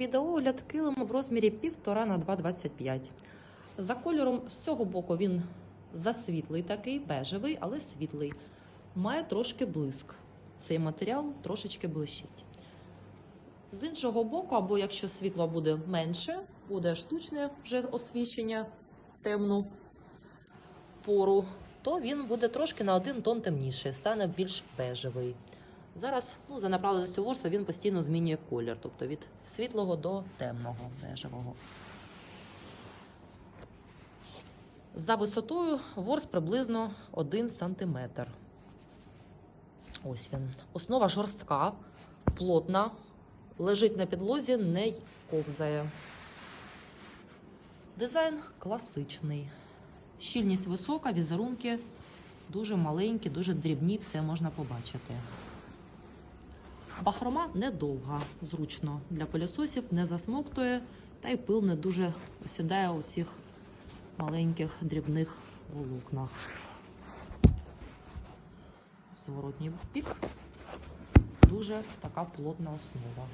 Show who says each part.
Speaker 1: Відеоогляд килиму в розмірі 1,5 на 2,25. За кольором з цього боку він засвітлий такий, бежевий, але світлий. Має трошки блиск. Цей матеріал трошечки блищить. З іншого боку, або якщо світло буде менше, буде штучне вже освіщення в темну пору, то він буде трошки на один тон темніший, стане більш бежевий. Зараз ну, за направленістю ворсу він постійно змінює колір, тобто від світлого до темного бежевого. За висотою ворс приблизно 1 см. Ось він. Основа жорстка, плотна, лежить на підлозі, не ковзає. Дизайн класичний. Щільність висока, візерунки дуже маленькі, дуже дрібні, все можна побачити. Бахрома недовга, зручно для пилососів, не засмоктує, та й пил не дуже осідає у всіх маленьких дрібних волокнах. Зворотній бік дуже така плотна основа.